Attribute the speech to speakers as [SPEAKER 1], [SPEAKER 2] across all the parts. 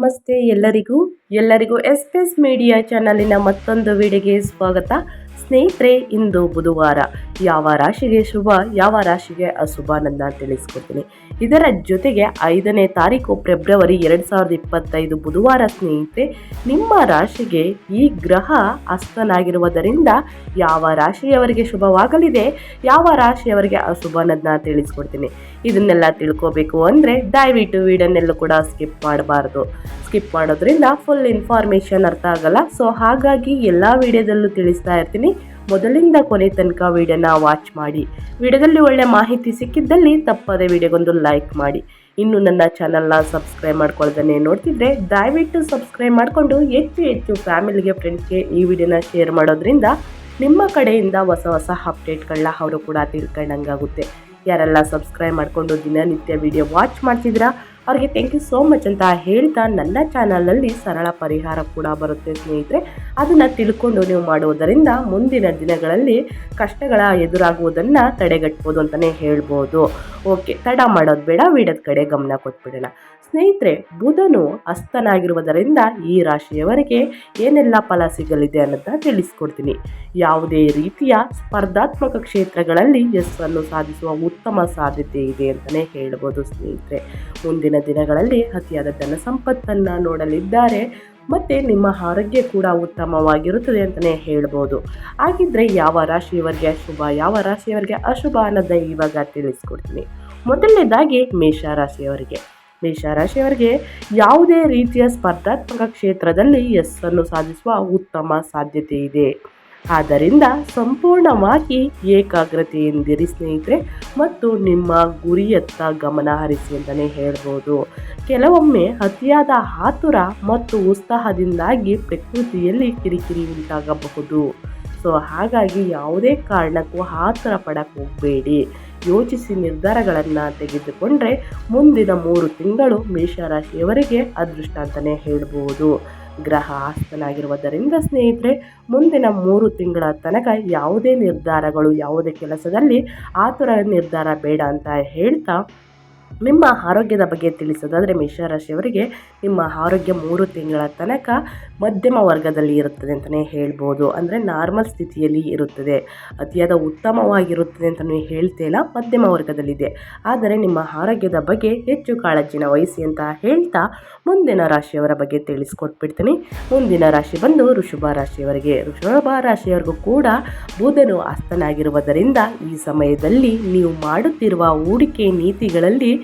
[SPEAKER 1] ನಮಸ್ತೆ ಎಲ್ಲರಿಗೂ ಎಲ್ಲರಿಗೂ ಎಸ್ ಪಿ ಎಸ್ ಮೀಡಿಯಾ ಚಾನಲಿನ ಮತ್ತೊಂದು ವಿಡಿಯೋಗೆ ಸ್ವಾಗತ. ಸ್ನೇಹಿತರೆ, ಇಂದು ಬುಧವಾರ. ಯಾವ ರಾಶಿಗೆ ಶುಭ, ಯಾವ ರಾಶಿಗೆ ಅಶುಭ ನನ್ನ ತಿಳಿಸ್ಕೊಡ್ತೀನಿ. ಇದರ ಜೊತೆಗೆ ಐದನೇ ತಾರೀಕು ಫೆಬ್ರವರಿ ಎರಡು ಸಾವಿರದ ಇಪ್ಪತ್ತೈದು ಬುಧವಾರ ಸ್ನೇಹಿತರೆ, ನಿಮ್ಮ ರಾಶಿಗೆ ಈ ಗ್ರಹ ಅಸ್ತನಾಗಿರುವುದರಿಂದ ಯಾವ ರಾಶಿಯವರಿಗೆ ಶುಭವಾಗಲಿದೆ, ಯಾವ ರಾಶಿಯವರಿಗೆ ಅಶುಭ ಅನ್ನೋದನ್ನ ತಿಳಿಸ್ಕೊಡ್ತೀನಿ. ಇದನ್ನೆಲ್ಲ ತಿಳ್ಕೋಬೇಕು ಅಂದರೆ ದಯವಿಟ್ಟು ವಿಡಿಯೋನೆಲ್ಲೂ ಕೂಡ ಸ್ಕಿಪ್ ಮಾಡಬಾರ್ದು. ಸ್ಕಿಪ್ ಮಾಡೋದ್ರಿಂದ ಫುಲ್ ಇನ್ಫಾರ್ಮೇಷನ್ ಅರ್ಥ ಆಗಲ್ಲ. ಸೊ ಹಾಗಾಗಿ ಎಲ್ಲ ವಿಡಿಯೋದಲ್ಲೂ ತಿಳಿಸ್ತಾ ಇರ್ತೀನಿ. ಮೊದಲಿಂದ ಕೊನೆ ತನಕ ವಿಡಿಯೋನ ವಾಚ್ ಮಾಡಿ. ವಿಡಿಯೋದಲ್ಲಿ ಒಳ್ಳೆ ಮಾಹಿತಿ ಸಿಕ್ಕಿದ್ದಲ್ಲಿ ತಪ್ಪದೆ ವಿಡಿಯೋಗೊಂದು ಲೈಕ್ ಮಾಡಿ. ಇನ್ನು ನನ್ನ ಚಾನಲ್ನ ಸಬ್ಸ್ಕ್ರೈಬ್ ಮಾಡ್ಕೊಳ್ದೇ ನೋಡ್ತಿದ್ರೆ ದಯವಿಟ್ಟು ಸಬ್ಸ್ಕ್ರೈಬ್ ಮಾಡಿಕೊಂಡು ಹೆಚ್ಚು ಹೆಚ್ಚು ಫ್ಯಾಮಿಲಿಗೆ, ಫ್ರೆಂಡ್ಸ್ಗೆ ಈ ವಿಡಿಯೋನ ಶೇರ್ ಮಾಡೋದ್ರಿಂದ ನಿಮ್ಮ ಕಡೆಯಿಂದ ಹೊಸ ಹೊಸ ಅಪ್ಡೇಟ್ಗಳನ್ನ ಅವರು ಕೂಡ ತಿಳ್ಕೊಂಡಂಗಾಗುತ್ತೆ. ಯಾರೆಲ್ಲ ಸಬ್ಸ್ಕ್ರೈಬ್ ಮಾಡಿಕೊಂಡು ದಿನನಿತ್ಯ ವಿಡಿಯೋ ವಾಚ್ ಮಾಡ್ತಿದ್ದೀರಾ ಅವ್ರಿಗೆ ಥ್ಯಾಂಕ್ ಯು ಸೋ ಮಚ್ ಅಂತ ಹೇಳ್ತಾ ನನ್ನ ಚಾನಲಲ್ಲಿ ಸರಳ ಪರಿಹಾರ ಕೂಡ ಬರುತ್ತೆ ಸ್ನೇಹಿತರೆ. ಅದನ್ನು ತಿಳ್ಕೊಂಡು ನೀವು ಮಾಡುವುದರಿಂದ ಮುಂದಿನ ದಿನಗಳಲ್ಲಿ ಕಷ್ಟಗಳ ಎದುರಾಗುವುದನ್ನು ತಡೆಗಟ್ಬೋದು ಅಂತಲೇ ಹೇಳ್ಬೋದು. ಓಕೆ ತಡ ಮಾಡೋದು ಬೇಡ, ವಿಡಿಯೋದ ಕಡೆ ಗಮನ ಕೊಟ್ಬಿಡೋಣ. ಸ್ನೇಹಿತರೆ, ಬುಧನು ಅಸ್ತನಾಗಿರುವುದರಿಂದ ಈ ರಾಶಿಯವರಿಗೆ ಏನೆಲ್ಲ ಫಲ ಸಿಗಲಿದೆ ಅನ್ನೋದನ್ನ ತಿಳಿಸ್ಕೊಡ್ತೀನಿ. ಯಾವುದೇ ರೀತಿಯ ಸ್ಪರ್ಧಾತ್ಮಕ ಕ್ಷೇತ್ರಗಳಲ್ಲಿ ಯಶಸ್ಸನ್ನು ಸಾಧಿಸುವ ಉತ್ತಮ ಸಾಧ್ಯತೆ ಇದೆ ಅಂತಲೇ ಹೇಳ್ಬೋದು ಸ್ನೇಹಿತರೆ. ಮುಂದಿನ ದಿನಗಳಲ್ಲಿ ಅತಿಯಾದ ಧನ ಸಂಪತ್ತನ್ನು ನೋಡಲಿದ್ದಾರೆ, ಮತ್ತು ನಿಮ್ಮ ಆರೋಗ್ಯ ಕೂಡ ಉತ್ತಮವಾಗಿರುತ್ತದೆ ಅಂತಲೇ ಹೇಳ್ಬೋದು. ಹಾಗಿದ್ದರೆ ಯಾವ ರಾಶಿಯವರಿಗೆ ಅಶುಭ ಯಾವ ರಾಶಿಯವರಿಗೆ ಅಶುಭ ಅನ್ನೋದನ್ನ ಇವಾಗ ತಿಳಿಸ್ಕೊಡ್ತೀನಿ. ಮೊದಲನೇದಾಗಿ ಮೇಷ ರಾಶಿಯವರಿಗೆ. ಮೇಷರಾಶಿಯವರಿಗೆ ಯಾವುದೇ ರೀತಿಯ ಸ್ಪರ್ಧಾತ್ಮಕ ಕ್ಷೇತ್ರದಲ್ಲಿ ಯಶಸ್ಸನ್ನು ಸಾಧಿಸುವ ಉತ್ತಮ ಸಾಧ್ಯತೆ ಇದೆ. ಆದ್ದರಿಂದ ಸಂಪೂರ್ಣವಾಗಿ ಏಕಾಗ್ರತೆಯಿಂದಿರಿ ಸ್ನೇಹಿತರೆ ಮತ್ತು ನಿಮ್ಮ ಗುರಿಯತ್ತ ಗಮನ ಹರಿಸಿ ಅಂತಲೇ ಹೇಳ್ಬೋದು. ಕೆಲವೊಮ್ಮೆ ಅತಿಯಾದ ಆತುರ ಮತ್ತು ಉತ್ಸಾಹದಿಂದಾಗಿ ಪ್ರಕೃತಿಯಲ್ಲಿ ಕಿರಿಕಿರಿ ಉಂಟಾಗಬಹುದು. ಸೊ ಹಾಗಾಗಿ ಯಾವುದೇ ಕಾರಣಕ್ಕೂ ಆತುರ ಪಡಕ್ಕೆ ಹೋಗಬೇಡಿ. ಯೋಚಿಸಿ ನಿರ್ಧಾರಗಳನ್ನು ತೆಗೆದುಕೊಂಡ್ರೆ ಮುಂದಿನ ಮೂರು ತಿಂಗಳು ಮೇಷರಾಶಿಯವರಿಗೆ ಅದೃಷ್ಟ ಅಂತಲೇ ಹೇಳ್ಬೋದು. ಗ್ರಹ ಆಸ್ತನಾಗಿರುವುದರಿಂದ ಸ್ನೇಹಿತರೆ, ಮುಂದಿನ ಮೂರು ತಿಂಗಳ ತನಕ ಯಾವುದೇ ನಿರ್ಧಾರಗಳು, ಯಾವುದೇ ಕೆಲಸದಲ್ಲಿ ಆತುರ ನಿರ್ಧಾರ ಬೇಡ ಅಂತ ಹೇಳ್ತಾ ನಿಮ್ಮ ಆರೋಗ್ಯದ ಬಗ್ಗೆ ತಿಳಿಸೋದಾದರೆ ಮೇಷರಾಶಿಯವರಿಗೆ ನಿಮ್ಮ ಆರೋಗ್ಯ ಮೂರು ತಿಂಗಳ ತನಕ ಮಧ್ಯಮ ವರ್ಗದಲ್ಲಿ ಇರುತ್ತದೆ ಅಂತಲೇ ಹೇಳ್ಬೋದು. ಅಂದರೆ ನಾರ್ಮಲ್ ಸ್ಥಿತಿಯಲ್ಲಿ ಇರುತ್ತದೆ. ಅತಿಯಾದ ಉತ್ತಮವಾಗಿರುತ್ತದೆ ಅಂತಲೇ ಹೇಳ್ತೇಲ್ಲ ಮಧ್ಯಮ ವರ್ಗದಲ್ಲಿದೆ. ಆದರೆ ನಿಮ್ಮ ಆರೋಗ್ಯದ ಬಗ್ಗೆ ಹೆಚ್ಚು ಕಾಳಜಿನ ವಹಿಸಿ ಅಂತ ಹೇಳ್ತಾ ಮುಂದಿನ ರಾಶಿಯವರ ಬಗ್ಗೆ ತಿಳಿಸ್ಕೊಟ್ಬಿಡ್ತೀನಿ. ಮುಂದಿನ ರಾಶಿ ಬಂದು ಋಷಭ ರಾಶಿಯವರಿಗೆ. ಋಷಭ ರಾಶಿಯವರಿಗೂ ಕೂಡ ಬುಧನು ಅಸ್ತನಾಗಿರುವುದರಿಂದ ಈ ಸಮಯದಲ್ಲಿ ನೀವು ಮಾಡುತ್ತಿರುವ ಹೂಡಿಕೆ ನೀತಿಗಳಲ್ಲಿ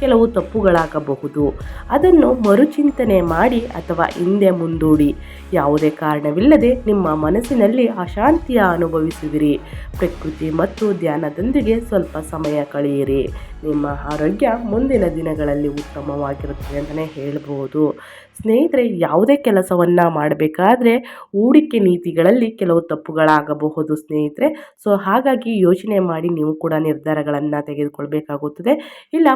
[SPEAKER 1] ಕೆಲವು ತಪ್ಪುಗಳಾಗಬಹುದು. ಅದನ್ನು ಮರುಚಿಂತನೆ ಮಾಡಿ ಅಥವಾ ಹಿಂದೆ ಮುಂದೂಡಿ. ಯಾವುದೇ ಕಾರಣವಿಲ್ಲದೆ ನಿಮ್ಮ ಮನಸ್ಸಿನಲ್ಲಿ ಅಶಾಂತಿಯ ಅನುಭವಿಸಿದಿರಿ ಪ್ರಕೃತಿ ಮತ್ತು ಧ್ಯಾನದೊಂದಿಗೆ ಸ್ವಲ್ಪ ಸಮಯ ಕಳೆಯಿರಿ. ನಿಮ್ಮ ಆರೋಗ್ಯ ಮುಂದಿನ ದಿನಗಳಲ್ಲಿ ಉತ್ತಮವಾಗಿರುತ್ತದೆ ಅಂತಲೇ ಹೇಳಬಹುದು ಸ್ನೇಹಿತರೆ, ಯಾವುದೇ ಕೆಲಸವನ್ನು ಮಾಡಬೇಕಾದ್ರೆ ಹೂಡಿಕೆ ನೀತಿಗಳಲ್ಲಿ ಕೆಲವು ತಪ್ಪುಗಳಾಗಬಹುದು ಸ್ನೇಹಿತರೆ. ಸೊ, ಹಾಗಾಗಿ ಯೋಚನೆ ಮಾಡಿ ನೀವು ಕೂಡ ನಿರ್ಧಾರಗಳನ್ನು ತೆಗೆದುಕೊಳ್ಬೇಕಾಗುತ್ತದೆ. ಇಲ್ಲ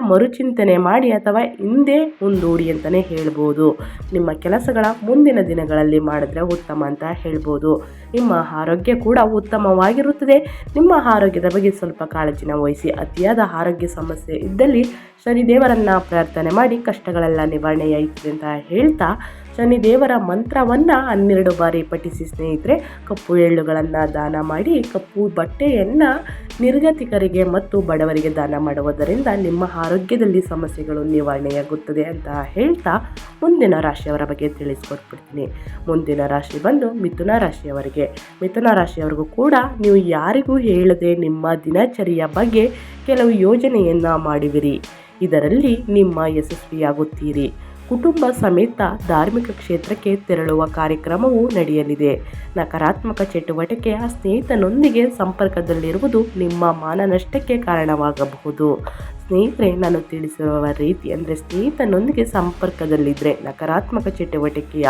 [SPEAKER 1] ಮರುಚಿಂತನೆ ಮಾಡಿ ಅಥವಾ ಹಿಂದೆ ಮುಂದೂಡಿ ಅಂತಲೇ ಹೇಳ್ಬೋದು. ನಿಮ್ಮ ಕೆಲಸಗಳ ಮುಂದಿನ ದಿನಗಳಲ್ಲಿ ಮಾಡಿದ್ರೆ ಉತ್ತಮ ಅಂತ ಹೇಳ್ಬೋದು. ನಿಮ್ಮ ಆರೋಗ್ಯ ಕೂಡ ಉತ್ತಮವಾಗಿರುತ್ತದೆ. ನಿಮ್ಮ ಆರೋಗ್ಯದ ಬಗ್ಗೆ ಸ್ವಲ್ಪ ಕಾಳಜಿನ ವಹಿಸಿ. ಅತಿಯಾದ ಆರೋಗ್ಯ ಸಮಸ್ಯೆ ಇದ್ದಲ್ಲಿ ಶನಿದೇವರನ್ನು ಪ್ರಾರ್ಥನೆ ಮಾಡಿ ಕಷ್ಟಗಳೆಲ್ಲ ನಿವಾರಣೆಯಾಯಿತು ಅಂತ ಹೇಳ್ತಾ ಶನಿದೇವರ ಮಂತ್ರವನ್ನು ಹನ್ನೆರಡು ಬಾರಿ ಪಠಿಸಿ ಸ್ನೇಹಿತರೆ, ಕಪ್ಪು ಎಳ್ಳುಗಳನ್ನು ದಾನ ಮಾಡಿ, ಕಪ್ಪು ಬಟ್ಟೆಯನ್ನು ನಿರ್ಗತಿಕರಿಗೆ ಮತ್ತು ಬಡವರಿಗೆ ದಾನ ಮಾಡುವುದರಿಂದ ನಿಮ್ಮ ಆರೋಗ್ಯದಲ್ಲಿ ಸಮಸ್ಯೆಗಳು ನಿವಾರಣೆಯಾಗುತ್ತದೆ ಅಂತ ಹೇಳ್ತಾ ಮುಂದಿನ ರಾಶಿಯವರ ಬಗ್ಗೆ ತಿಳಿಸ್ಕೊಟ್ಬಿಡ್ತೀನಿ. ಮುಂದಿನ ರಾಶಿ ಬಂದು ಮಿಥುನ ರಾಶಿಯವರಿಗೆ. ಮಿಥುನ ರಾಶಿಯವರಿಗೂ ಕೂಡ ನೀವು ಯಾರಿಗೂ ಹೇಳದೆ ನಿಮ್ಮ ದಿನಚರಿಯ ಬಗ್ಗೆ ಕೆಲವು ಯೋಜನೆಯನ್ನು ಮಾಡುವಿರಿ ಇದರಲ್ಲಿ ನಿಮ್ಮ ಯಶಸ್ವಿಯಾಗುತ್ತೀರಿ. ಕುಟುಂಬ ಸಮೇತ ಧಾರ್ಮಿಕ ಕ್ಷೇತ್ರಕ್ಕೆ ತೆರಳುವ ಕಾರ್ಯಕ್ರಮವು ನಡೆಯಲಿದೆ. ನಕಾರಾತ್ಮಕ ಚಟುವಟಿಕೆಯ ಸ್ನೇಹಿತನೊಂದಿಗೆ ಸಂಪರ್ಕದಲ್ಲಿರುವುದು ನಿಮ್ಮ ಮಾನನಷ್ಟಕ್ಕೆ ಕಾರಣವಾಗಬಹುದು. ಸ್ನೇಹಿತರೆ, ನಾನು ತಿಳಿಸಿರುವ ರೀತಿ ಅಂದರೆ ಸ್ನೇಹಿತನೊಂದಿಗೆ ಸಂಪರ್ಕದಲ್ಲಿದ್ದರೆ ನಕಾರಾತ್ಮಕ ಚಟುವಟಿಕೆಯ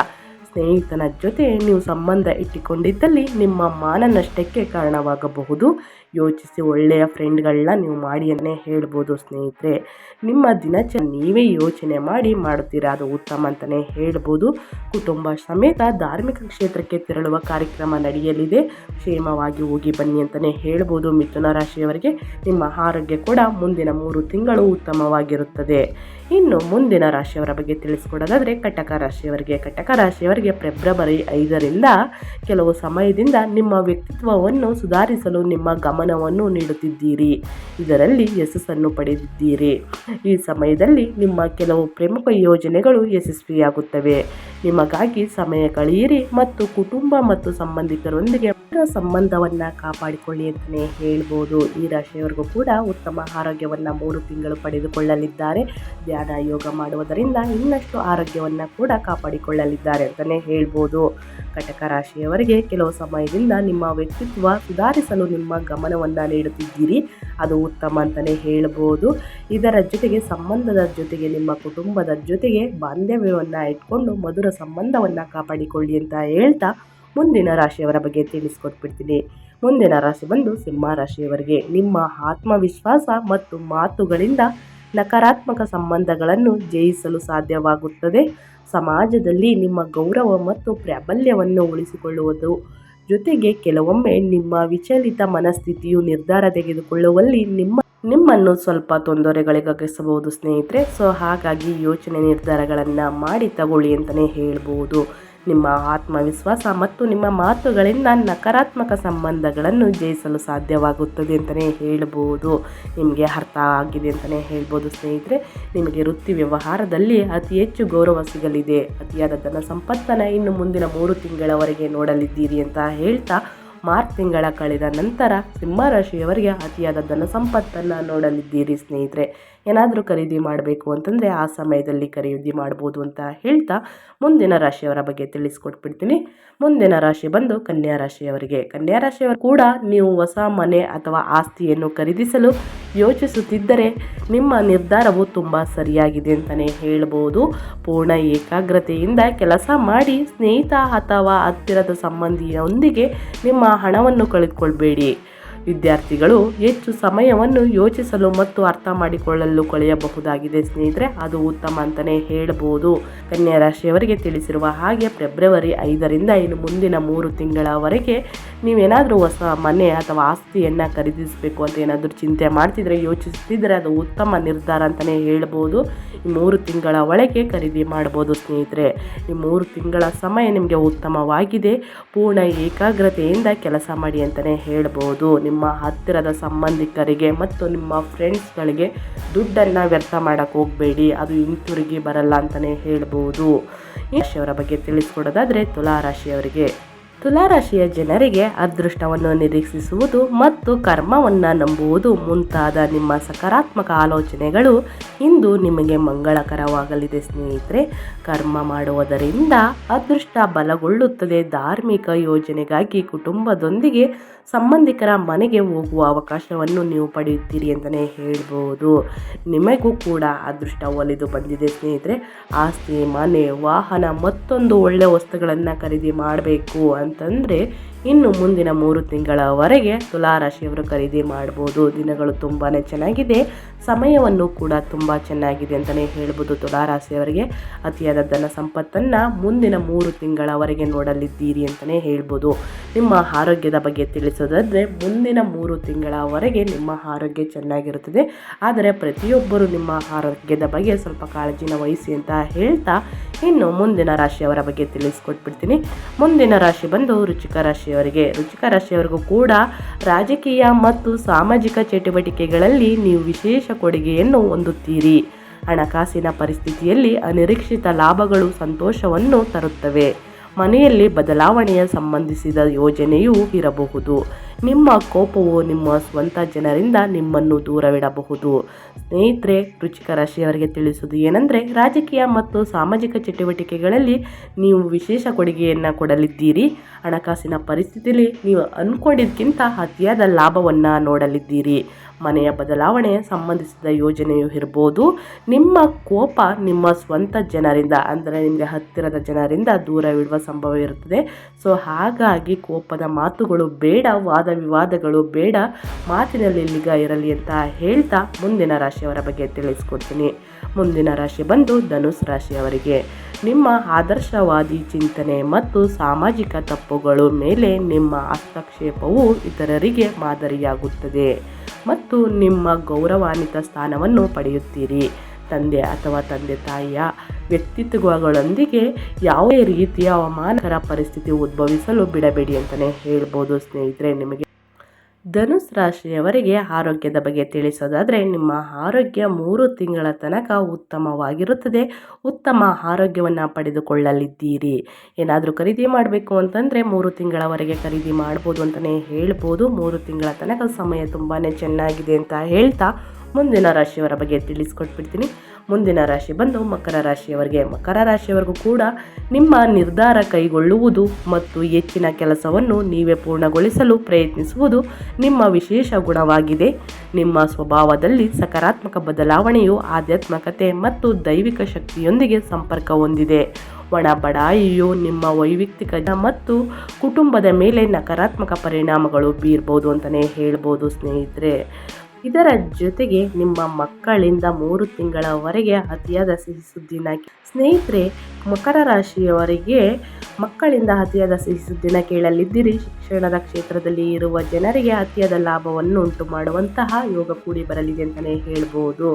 [SPEAKER 1] ಸ್ನೇಹಿತನ ಜೊತೆ ನೀವು ಸಂಬಂಧ ಇಟ್ಟುಕೊಂಡಿದ್ದಲ್ಲಿ ನಿಮ್ಮ ಮಾನನಷ್ಟಕ್ಕೆ ಕಾರಣವಾಗಬಹುದು. ಯೋಚಿಸಿ ಒಳ್ಳೆಯ ಫ್ರೆಂಡ್ಗಳನ್ನ ನೀವು ಮಾಡಿ ಅನ್ನೇ ಹೇಳ್ಬೋದು ಸ್ನೇಹಿತರೆ. ನಿಮ್ಮ ದಿನಚರಿ ನೀವೇ ಯೋಚನೆ ಮಾಡಿ ಮಾಡುತ್ತೀರಾ? ಅದು ಉತ್ತಮ ಅಂತಲೇ ಹೇಳ್ಬೋದು. ಕುಟುಂಬ ಸಮೇತ ಧಾರ್ಮಿಕ ಕ್ಷೇತ್ರಕ್ಕೆ ತೆರಳುವ ಕಾರ್ಯಕ್ರಮ ನಡೆಯಲಿದೆ. ಕ್ಷೇಮವಾಗಿ ಹೋಗಿ ಬನ್ನಿ ಅಂತಲೇ ಹೇಳ್ಬೋದು ಮಿಥುನ ರಾಶಿಯವರಿಗೆ. ನಿಮ್ಮ ಆರೋಗ್ಯ ಕೂಡ ಮುಂದಿನ ಮೂರು ತಿಂಗಳು ಉತ್ತಮವಾಗಿರುತ್ತದೆ. ಇನ್ನು ಮುಂದಿನ ರಾಶಿಯವರ ಬಗ್ಗೆ ತಿಳಿಸ್ಕೊಡೋದಾದರೆ ಕಟಕ ರಾಶಿಯವರಿಗೆ. ಕಟಕ ರಾಶಿಯವರಿಗೆ ಫೆಬ್ರವರಿ ಐದರಿಂದ ಕೆಲವು ಸಮಯದಿಂದ ನಿಮ್ಮ ವ್ಯಕ್ತಿತ್ವವನ್ನು ಸುಧಾರಿಸಲು ನಿಮ್ಮ ಗಮನವನ್ನು ನೀಡುತ್ತಿದ್ದೀರಿ. ಇದರಲ್ಲಿ ಯಶಸ್ಸನ್ನು ಪಡೆದಿದ್ದೀರಿ. ಈ ಸಮಯದಲ್ಲಿ ನಿಮ್ಮ ಕೆಲವು ಪ್ರಮುಖ ಯೋಜನೆಗಳು ಯಶಸ್ವಿಯಾಗುತ್ತವೆ. ನಿಮಗಾಗಿ ಸಮಯ ಕಳೆಯಿರಿ ಮತ್ತು ಕುಟುಂಬ ಮತ್ತು ಸಂಬಂಧಿಕರೊಂದಿಗೆ ಸಂಬಂಧವನ್ನು ಕಾಪಾಡಿಕೊಳ್ಳಿ ಅಂತಲೇ ಹೇಳ್ಬೋದು. ಈ ರಾಶಿಯವರಿಗೂ ಕೂಡ ಉತ್ತಮ ಆರೋಗ್ಯವನ್ನು ಮೂರು ತಿಂಗಳು ಪಡೆದುಕೊಳ್ಳಲಿದ್ದಾರೆ. ಧ್ಯಾನ, ಯೋಗ ಮಾಡುವುದರಿಂದ ಇನ್ನಷ್ಟು ಆರೋಗ್ಯವನ್ನು ಕೂಡ ಕಾಪಾಡಿಕೊಳ್ಳಲಿದ್ದಾರೆ ಅಂತಲೇ ಹೇಳ್ಬೋದು. ಕಟಕ ರಾಶಿಯವರಿಗೆ ಕೆಲವು ಸಮಯದಿಂದ ನಿಮ್ಮ ವ್ಯಕ್ತಿತ್ವ ಸುಧಾರಿಸಲು ನಿಮ್ಮ ಗಮನವನ್ನು ನೀಡುತ್ತಿದ್ದೀರಿ. ಅದು ಉತ್ತಮ ಅಂತಲೇ ಹೇಳ್ಬೋದು. ಇದರ ಜೊತೆಗೆ ಸಂಬಂಧದ ಜೊತೆಗೆ ನಿಮ್ಮ ಕುಟುಂಬದ ಜೊತೆಗೆ ಬಾಂಧವ್ಯವನ್ನು ಇಟ್ಕೊಂಡು ಮಧುರ ಸಂಬಂಧವನ್ನು ಕಾಪಾಡಿಕೊಳ್ಳಿ ಅಂತ ಹೇಳ್ತಾ ಮುಂದಿನ ರಾಶಿಯವರ ಬಗ್ಗೆ ತಿಳಿಸ್ಕೊಟ್ಬಿಡ್ತೀನಿ. ಮುಂದಿನ ರಾಶಿ ಬಂದು ಸಿಂಹ ರಾಶಿಯವರಿಗೆ ನಿಮ್ಮ ಆತ್ಮವಿಶ್ವಾಸ ಮತ್ತು ಮಾತುಗಳಿಂದ ನಕಾರಾತ್ಮಕ ಸಂಬಂಧಗಳನ್ನು ಜಯಿಸಲು ಸಾಧ್ಯವಾಗುತ್ತದೆ. ಸಮಾಜದಲ್ಲಿ ನಿಮ್ಮ ಗೌರವ ಮತ್ತು ಪ್ರಾಬಲ್ಯವನ್ನು ಉಳಿಸಿಕೊಳ್ಳುವುದು. ಜೊತೆಗೆ ಕೆಲವೊಮ್ಮೆ ನಿಮ್ಮ ವಿಚಲಿತ ಮನಸ್ಥಿತಿಯು ನಿರ್ಧಾರ ತೆಗೆದುಕೊಳ್ಳುವಲ್ಲಿ ನಿಮ್ಮ ನಿಮ್ಮನ್ನು ಸ್ವಲ್ಪ ತೊಂದರೆಗಳಿಗಾಗಿಸಬಹುದು ಸ್ನೇಹಿತರೆ. ಸೊ, ಹಾಗಾಗಿ ಯೋಚನೆ ನಿರ್ಧಾರಗಳನ್ನು ಮಾಡಿ ತಗೊಳ್ಳಿ ಅಂತಲೇ ಹೇಳ್ಬೋದು. ನಿಮ್ಮ ಆತ್ಮವಿಶ್ವಾಸ ಮತ್ತು ನಿಮ್ಮ ಮಾತುಗಳಿಂದ ನಕಾರಾತ್ಮಕ ಸಂಬಂಧಗಳನ್ನು ಜಯಿಸಲು ಸಾಧ್ಯವಾಗುತ್ತದೆ ಅಂತಲೇ ಹೇಳ್ಬೋದು. ನಿಮಗೆ ಅರ್ಥ ಆಗಿದೆ ಅಂತಲೇ ಹೇಳ್ಬೋದು ಸ್ನೇಹಿತರೆ. ನಿಮಗೆ ವೃತ್ತಿ ವ್ಯವಹಾರದಲ್ಲಿ ಅತಿ ಹೆಚ್ಚು ಗೌರವ ಸಿಗಲಿದೆ. ಅತಿಯಾದ ಧನ ಸಂಪತ್ತನ್ನು ಇನ್ನು ಮುಂದಿನ ಮೂರು ತಿಂಗಳವರೆಗೆ ನೋಡಲಿದ್ದೀರಿ ಅಂತ ಹೇಳ್ತಾ ಮಾರ್ಚ್ ತಿಂಗಳ ಕಳೆದ ನಂತರ ಸಿಂಹರಾಶಿಯವರಿಗೆ ಅತಿಯಾದ ಧನ ಸಂಪತ್ತನ್ನು ನೋಡಲಿದ್ದೀರಿ ಸ್ನೇಹಿತರೆ. ಏನಾದರೂ ಖರೀದಿ ಮಾಡಬೇಕು ಅಂತಂದರೆ ಆ ಸಮಯದಲ್ಲಿ ಖರೀದಿ ಮಾಡ್ಬೋದು ಅಂತ ಹೇಳ್ತಾ ಮುಂದಿನ ರಾಶಿಯವರ ಬಗ್ಗೆ ತಿಳಿಸ್ಕೊಟ್ಬಿಡ್ತೀನಿ. ಮುಂದಿನ ರಾಶಿ ಬಂದು ಕನ್ಯಾ ರಾಶಿಯವರಿಗೆ. ಕನ್ಯಾ ರಾಶಿಯವರು ಕೂಡ ನೀವು ಹೊಸ ಮನೆ ಅಥವಾ ಆಸ್ತಿಯನ್ನು ಖರೀದಿಸಲು ಯೋಚಿಸುತ್ತಿದ್ದರೆ ನಿಮ್ಮ ನಿರ್ಧಾರವು ತುಂಬ ಸರಿಯಾಗಿದೆ ಅಂತಲೇ ಹೇಳ್ಬೋದು. ಪೂರ್ಣ ಏಕಾಗ್ರತೆಯಿಂದ ಕೆಲಸ ಮಾಡಿ ಸ್ನೇಹಿತ ಅಥವಾ ಹತ್ತಿರದ ಸಂಬಂಧಿಯೊಂದಿಗೆ ನಿಮ್ಮ ಹಣವನ್ನು ಕಳೆದುಕೊಳ್ಬೇಡಿ. ವಿದ್ಯಾರ್ಥಿಗಳು ಹೆಚ್ಚು ಸಮಯವನ್ನು ಯೋಚಿಸಲು ಮತ್ತು ಅರ್ಥ ಮಾಡಿಕೊಳ್ಳಲು ಕಳೆಯಬಹುದಾಗಿದೆ ಸ್ನೇಹಿತರೆ. ಅದು ಉತ್ತಮ ಅಂತಲೇ ಹೇಳಬಹುದು ಕನ್ಯಾ ರಾಶಿಯವರಿಗೆ ತಿಳಿಸಿರುವ ಹಾಗೆ ಫೆಬ್ರವರಿ ಐದರಿಂದ ಇನ್ನು ಮುಂದಿನ ಮೂರು ತಿಂಗಳವರೆಗೆ ನೀವೇನಾದರೂ ಹೊಸ ಮನೆ ಅಥವಾ ಆಸ್ತಿಯನ್ನು ಖರೀದಿಸಬೇಕು ಅಂತ ಏನಾದರೂ ಚಿಂತೆ ಮಾಡ್ತಿದ್ರೆ, ಯೋಚಿಸ್ತಿದ್ರೆ ಅದು ಉತ್ತಮ ನಿರ್ಧಾರ ಅಂತಲೇ ಹೇಳ್ಬೋದು. ಈ ಮೂರು ತಿಂಗಳ ಒಳಗೆ ಖರೀದಿ ಮಾಡ್ಬೋದು ಸ್ನೇಹಿತರೆ. ಈ ಮೂರು ತಿಂಗಳ ಸಮಯ ನಿಮಗೆ ಉತ್ತಮವಾಗಿದೆ. ಪೂರ್ಣ ಏಕಾಗ್ರತೆಯಿಂದ ಕೆಲಸ ಮಾಡಿ ಅಂತಲೇ ಹೇಳ್ಬೋದು. ನಿಮ್ಮ ಹತ್ತಿರದ ಸಂಬಂಧಿಕರಿಗೆ ಮತ್ತು ನಿಮ್ಮ ಫ್ರೆಂಡ್ಸ್ಗಳಿಗೆ ದುಡ್ಡನ್ನು ವ್ಯರ್ಥ ಮಾಡೋಕ್ಕೆ ಹೋಗಬೇಡಿ, ಅದು ಹಿಂತಿರುಗಿ ಬರಲ್ಲ ಅಂತಲೇ ಹೇಳ್ಬೋದು. ಈ ರಾಶಿಯವರ ಬಗ್ಗೆ ತಿಳಿಸ್ಕೊಡೋದಾದರೆ ತುಲಾ ರಾಶಿಯವರಿಗೆ. ತುಲಾರಾಶಿಯ ಜನರಿಗೆ ಅದೃಷ್ಟವನ್ನು ನಿರೀಕ್ಷಿಸುವುದು ಮತ್ತು ಕರ್ಮವನ್ನು ನಂಬುವುದು ಮುಂತಾದ ನಿಮ್ಮ ಸಕಾರಾತ್ಮಕ ಆಲೋಚನೆಗಳು ಇಂದು ನಿಮಗೆ ಮಂಗಳಕರವಾಗಲಿದೆ ಸ್ನೇಹಿತರೆ. ಕರ್ಮ ಮಾಡುವುದರಿಂದ ಅದೃಷ್ಟ ಬಲಗೊಳ್ಳುತ್ತದೆ. ಧಾರ್ಮಿಕ ಯೋಜನೆಗಾಗಿ ಕುಟುಂಬದೊಂದಿಗೆ ಸಂಬಂಧಿಕರ ಮನೆಗೆ ಹೋಗುವ ಅವಕಾಶವನ್ನು ನೀವು ಪಡೆಯುತ್ತೀರಿ ಅಂತಲೇ ಹೇಳ್ಬೋದು. ನಿಮಗೂ ಕೂಡ ಅದೃಷ್ಟ ಒಲಿದು ಬಂದಿದೆ ಸ್ನೇಹಿತರೆ. ಆಸ್ತಿ, ಮನೆ, ವಾಹನ, ಮತ್ತೊಂದು ಒಳ್ಳೆ ವಸ್ತುಗಳನ್ನು ಖರೀದಿ ಮಾಡಬೇಕು ಅಂತಂದರೆ ಇನ್ನು ಮುಂದಿನ ಮೂರು ತಿಂಗಳವರೆಗೆ ತುಲಾರಾಶಿಯವರು ಖರೀದಿ ಮಾಡ್ಬೋದು. ದಿನಗಳು ತುಂಬಾ ಚೆನ್ನಾಗಿದೆ. ಸಮಯವನ್ನು ಕೂಡ ತುಂಬ ಚೆನ್ನಾಗಿದೆ ಅಂತಲೇ ಹೇಳ್ಬೋದು ತುಲಾರಾಶಿಯವರಿಗೆ. ಅತಿಯಾದ ಧನ ಸಂಪತ್ತನ್ನು ಮುಂದಿನ ಮೂರು ತಿಂಗಳವರೆಗೆ ನೋಡಲಿದ್ದೀರಿ ಅಂತಲೇ ಹೇಳ್ಬೋದು. ನಿಮ್ಮ ಆರೋಗ್ಯದ ಬಗ್ಗೆ ತಿಳಿಸೋದಾದರೆ ಮುಂದಿನ ಮೂರು ತಿಂಗಳವರೆಗೆ ನಿಮ್ಮ ಆರೋಗ್ಯ ಚೆನ್ನಾಗಿರುತ್ತದೆ. ಆದರೆ ಪ್ರತಿಯೊಬ್ಬರು ನಿಮ್ಮ ಆರೋಗ್ಯದ ಬಗ್ಗೆ ಸ್ವಲ್ಪ ಕಾಳಜಿನ ವಹಿಸಿ ಅಂತ ಹೇಳ್ತಾ ಇನ್ನು ಮುಂದಿನ ರಾಶಿಯವರ ಬಗ್ಗೆ ತಿಳಿಸ್ಕೊಟ್ಬಿಡ್ತೀನಿ. ಮುಂದಿನ ರಾಶಿ ಬಂದು ರುಚಿಕ ರಾಶಿಯವರಿಗೆ ರುಚಿಕ ರಾಶಿಯವರಿಗೂ ಕೂಡ ರಾಜಕೀಯ ಮತ್ತು ಸಾಮಾಜಿಕ ಚಟುವಟಿಕೆಗಳಲ್ಲಿ ನೀವು ವಿಶೇಷ ಕೊಡುಗೆಯನ್ನು ಹೊಂದುತ್ತೀರಿ. ಹಣಕಾಸಿನ ಪರಿಸ್ಥಿತಿಯಲ್ಲಿ ಅನಿರೀಕ್ಷಿತ ಲಾಭಗಳು ಸಂತೋಷವನ್ನು ತರುತ್ತವೆ. ಮನೆಯಲ್ಲಿ ಬದಲಾವಣೆಯ ಸಂಬಂಧಿಸಿದ ಯೋಜನೆಯೂ ಇರಬಹುದು. ನಿಮ್ಮ ಕೋಪವು ನಿಮ್ಮ ಸ್ವಂತ ಜನರಿಂದ ನಿಮ್ಮನ್ನು ದೂರವಿಡಬಹುದು. ಸ್ನೇಹಿತರೆ ರುಚಿಕ ರಾಶಿಯವರಿಗೆ ತಿಳಿಸುವುದು ಏನಂದರೆ, ರಾಜಕೀಯ ಮತ್ತು ಸಾಮಾಜಿಕ ಚಟುವಟಿಕೆಗಳಲ್ಲಿ ನೀವು ವಿಶೇಷ ಕೊಡುಗೆಯನ್ನು ಕೊಡಲಿದ್ದೀರಿ. ಹಣಕಾಸಿನ ಪರಿಸ್ಥಿತಿಯಲ್ಲಿ ನೀವು ಅಂದ್ಕೊಂಡಿದ್ದಕ್ಕಿಂತ ಅತಿಯಾದ ಲಾಭವನ್ನು ನೋಡಲಿದ್ದೀರಿ. ಮನೆಯ ಬದಲಾವಣೆ ಸಂಬಂಧಿಸಿದ ಯೋಜನೆಯು ಇರ್ಬೋದು. ನಿಮ್ಮ ಕೋಪ ನಿಮ್ಮ ಸ್ವಂತ ಜನರಿಂದ, ಅಂದರೆ ನಿಮಗೆ ಹತ್ತಿರದ ಜನರಿಂದ ದೂರವಿಡುವ ಸಂಭವ ಇರುತ್ತದೆ. ಸೊ ಹಾಗಾಗಿ ಕೋಪದ ಮಾತುಗಳು ಬೇಡ, ವಾದ ವಿವಾದಗಳು ಬೇಡ. ಮಾತಿನಲ್ಲಿ ಲಿಗ ಇರಲಿ ಅಂತ ಹೇಳ್ತಾ ಮುಂದಿನ ರಾಶಿಯವರ ಬಗ್ಗೆ ತಿಳಿಸ್ಕೊಡ್ತೀನಿ. ಮುಂದಿನ ರಾಶಿ ಬಂದು ಧನುಸ್ ರಾಶಿಯವರಿಗೆ. ನಿಮ್ಮ ಆದರ್ಶವಾದಿ ಚಿಂತನೆ ಮತ್ತು ಸಾಮಾಜಿಕ ತಪ್ಪುಗಳು ಮೇಲೆ ನಿಮ್ಮ ಹಸ್ತಕ್ಷೇಪವು ಇತರರಿಗೆ ಮಾದರಿಯಾಗುತ್ತದೆ. ಮತ್ತು ನಿಮ್ಮ ಗೌರವಾನ್ವಿತ ಸ್ಥಾನವನ್ನು ಪಡೆಯುತ್ತೀರಿ. ತಂದೆ ಅಥವಾ ತಂದೆ ತಾಯಿಯ ವ್ಯಕ್ತಿತ್ವಗಳೊಂದಿಗೆ ಯಾವುದೇ ರೀತಿಯ ಅವಮಾನಕರ ಪರಿಸ್ಥಿತಿ ಉದ್ಭವಿಸಲು ಬಿಡಬೇಡಿ ಅಂತಲೇ ಹೇಳ್ಬೋದು ಸ್ನೇಹಿತರೆ, ನಿಮಗೆ ಧನುಸ್ ರಾಶಿಯವರಿಗೆ ಆರೋಗ್ಯದ ಬಗ್ಗೆ ತಿಳಿಸೋದಾದರೆ ನಿಮ್ಮ ಆರೋಗ್ಯ ಮೂರು ತಿಂಗಳ ತನಕ ಉತ್ತಮವಾಗಿರುತ್ತದೆ. ಉತ್ತಮ ಆರೋಗ್ಯವನ್ನು ಪಡೆದುಕೊಳ್ಳಲಿದ್ದೀರಿ. ಏನಾದರೂ ಖರೀದಿ ಮಾಡಬೇಕು ಅಂತಂದರೆ ಮೂರು ತಿಂಗಳವರೆಗೆ ಖರೀದಿ ಮಾಡ್ಬೋದು ಅಂತಲೇ ಹೇಳ್ಬೋದು. ಮೂರು ತಿಂಗಳ ತನಕ ಸಮಯ ತುಂಬಾ ಚೆನ್ನಾಗಿದೆ ಅಂತ ಹೇಳ್ತಾ ಮುಂದಿನ ರಾಶಿಯವರ ಬಗ್ಗೆ ತಿಳಿಸ್ಕೊಟ್ಬಿಡ್ತೀನಿ. ಮುಂದಿನ ರಾಶಿ ಬಂದು ಮಕರ ರಾಶಿಯವರಿಗೆ. ಮಕರ ರಾಶಿಯವರೆಗೂ ಕೂಡ ನಿಮ್ಮ ನಿರ್ಧಾರ ಕೈಗೊಳ್ಳುವುದು ಮತ್ತು ಹೆಚ್ಚಿನ ಕೆಲಸವನ್ನು ನೀವೇ ಪೂರ್ಣಗೊಳಿಸಲು ಪ್ರಯತ್ನಿಸುವುದು ನಿಮ್ಮ ವಿಶೇಷ ಗುಣವಾಗಿದೆ. ನಿಮ್ಮ ಸ್ವಭಾವದಲ್ಲಿ ಸಕಾರಾತ್ಮಕ ಬದಲಾವಣೆಯು ಆಧ್ಯಾತ್ಮಕತೆ ಮತ್ತು ದೈವಿಕ ಶಕ್ತಿಯೊಂದಿಗೆ ಸಂಪರ್ಕ ಹೊಂದಿದೆ. ಒಣ ಬಡಾಯಿಯು ನಿಮ್ಮ ವೈಯಕ್ತಿಕ ಮತ್ತು ಕುಟುಂಬದ ಮೇಲೆ ನಕಾರಾತ್ಮಕ ಪರಿಣಾಮಗಳು ಬೀರ್ಬೋದು ಅಂತಲೇ ಹೇಳ್ಬೋದು ಸ್ನೇಹಿತರೆ. ಇದರ ಜೊತೆಗೆ ನಿಮ್ಮ ಮಕ್ಕಳಿಂದ ಮೂರು ತಿಂಗಳವರೆಗೆ ಅತಿಯಾದ ಸಿಹಿ ಸುದ್ದಿನ ಸ್ನೇಹಿತರೆ, ಮಕರ ರಾಶಿಯವರಿಗೆ ಮಕ್ಕಳಿಂದ ಅತಿಯಾದ ಸಿಹಿ ಸುದ್ದಿನ ಕೇಳಲಿದ್ದೀರಿ. ಶಿಕ್ಷಣದ ಕ್ಷೇತ್ರದಲ್ಲಿ ಇರುವ ಜನರಿಗೆ ಅತಿಯಾದ ಲಾಭವನ್ನು ಉಂಟು ಮಾಡುವಂತಹ ಯೋಗ ಕೂಡಿ ಬರಲಿದೆ ಅಂತಲೇ ಹೇಳ್ಬೋದು.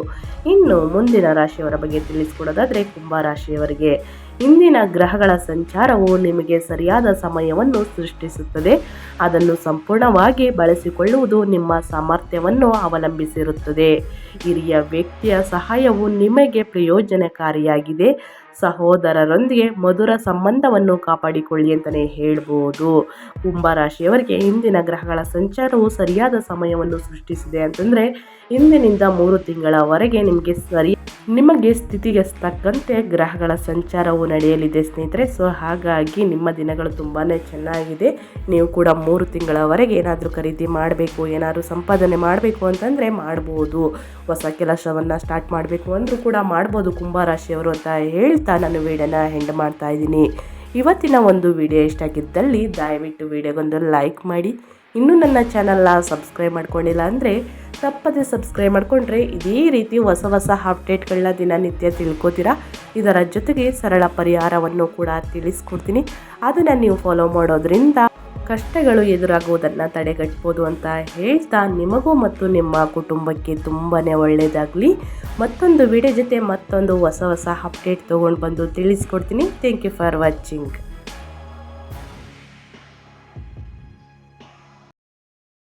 [SPEAKER 1] ಇನ್ನು ಮುಂದಿನ ರಾಶಿಯವರ ಬಗ್ಗೆ ತಿಳಿಸ್ಕೊಡೋದಾದರೆ ಕುಂಭ ರಾಶಿಯವರಿಗೆ. ಇಂದಿನ ಗ್ರಹಗಳ ಸಂಚಾರವು ನಿಮಗೆ ಸರಿಯಾದ ಸಮಯವನ್ನು ಸೃಷ್ಟಿಸುತ್ತದೆ. ಅದನ್ನು ಸಂಪೂರ್ಣವಾಗಿ ಬಳಸಿಕೊಳ್ಳುವುದು ನಿಮ್ಮ ಸಾಮರ್ಥ್ಯವನ್ನು ಅವಲಂಬಿಸಿರುತ್ತದೆ. ಹಿರಿಯ ವ್ಯಕ್ತಿಯ ಸಹಾಯವು ನಿಮಗೆ ಪ್ರಯೋಜನಕಾರಿಯಾಗಿದೆ. ಸಹೋದರರೊಂದಿಗೆ ಮಧುರ ಸಂಬಂಧವನ್ನು ಕಾಪಾಡಿಕೊಳ್ಳಿ ಅಂತಲೇ ಹೇಳ್ಬೋದು. ಕುಂಭರಾಶಿಯವರಿಗೆ ಇಂದಿನ ಗ್ರಹಗಳ ಸಂಚಾರವು ಸರಿಯಾದ ಸಮಯವನ್ನು ಸೃಷ್ಟಿಸಿದೆ ಅಂತಂದರೆ, ಇಂದಿನಿಂದ ಮೂರು ತಿಂಗಳವರೆಗೆ ನಿಮಗೆ ಸರಿ ನಿಮಗೆ ಸ್ಥಿತಿಗೆ ತಕ್ಕಂತೆ ಗ್ರಹಗಳ ಸಂಚಾರವು ನಡೆಯಲಿದೆ ಸ್ನೇಹಿತರೆ. ಸೊ ಹಾಗಾಗಿ ನಿಮ್ಮ ದಿನಗಳು ತುಂಬಾ ಚೆನ್ನಾಗಿದೆ. ನೀವು ಕೂಡ ಮೂರು ತಿಂಗಳವರೆಗೆ ಏನಾದರೂ ಖರೀದಿ ಮಾಡಬೇಕು, ಏನಾದರೂ ಸಂಪಾದನೆ ಮಾಡಬೇಕು ಅಂತಂದರೆ ಮಾಡ್ಬೋದು. ಹೊಸ ಕೆಲಸವನ್ನು ಸ್ಟಾರ್ಟ್ ಮಾಡಬೇಕು ಅಂದರೂ ಕೂಡ ಮಾಡ್ಬೋದು. ಕುಂಭರಾಶಿಯವರು ಅಂತ ಹೇಳ್ತಾ ನಾನು ವೀಡಿಯೋನ ಹೆಂಡ್ ಮಾಡ್ತಾ ಇದ್ದೀನಿ. ಇವತ್ತಿನ ಒಂದು ವಿಡಿಯೋ ಇಷ್ಟ ಆಗಿದ್ದಲ್ಲಿ ದಯವಿಟ್ಟು ವಿಡಿಯೋಗೊಂದು ಲೈಕ್ ಮಾಡಿ. ಇನ್ನೂ ನನ್ನ ಚಾನಲ್ನ ಸಬ್ಸ್ಕ್ರೈಬ್ ಮಾಡ್ಕೊಂಡಿಲ್ಲ ಅಂದರೆ ತಪ್ಪದೆ ಸಬ್ಸ್ಕ್ರೈಬ್ ಮಾಡಿಕೊಂಡ್ರೆ ಇದೇ ರೀತಿ ಹೊಸ ಹೊಸ ಅಪ್ಡೇಟ್ಗಳನ್ನ ದಿನನಿತ್ಯ ತಿಳ್ಕೊತೀರಾ? ಇದರ ಜೊತೆಗೆ ಸರಳ ಪರಿಹಾರವನ್ನು ಕೂಡ ತಿಳಿಸ್ಕೊಡ್ತೀನಿ. ಅದನ್ನು ನೀವು ಫಾಲೋ ಮಾಡೋದ್ರಿಂದ ಕಷ್ಟಗಳು ಎದುರಾಗುವುದನ್ನು ತಡೆಗಟ್ಬೋದು ಅಂತ ಹೇಳ್ತಾ ನಿಮಗೂ ಮತ್ತು ನಿಮ್ಮ ಕುಟುಂಬಕ್ಕೆ ತುಂಬಾ ಒಳ್ಳೆಯದಾಗಲಿ ಮತ್ತೊಂದು ವಿಡಿಯೋ ಜೊತೆ ಮತ್ತೊಂದು ಹೊಸ ಹೊಸ ಅಪ್ಡೇಟ್ ತೊಗೊಂಡು ಬಂದು ತಿಳಿಸ್ಕೊಡ್ತೀನಿ. Thank you for watching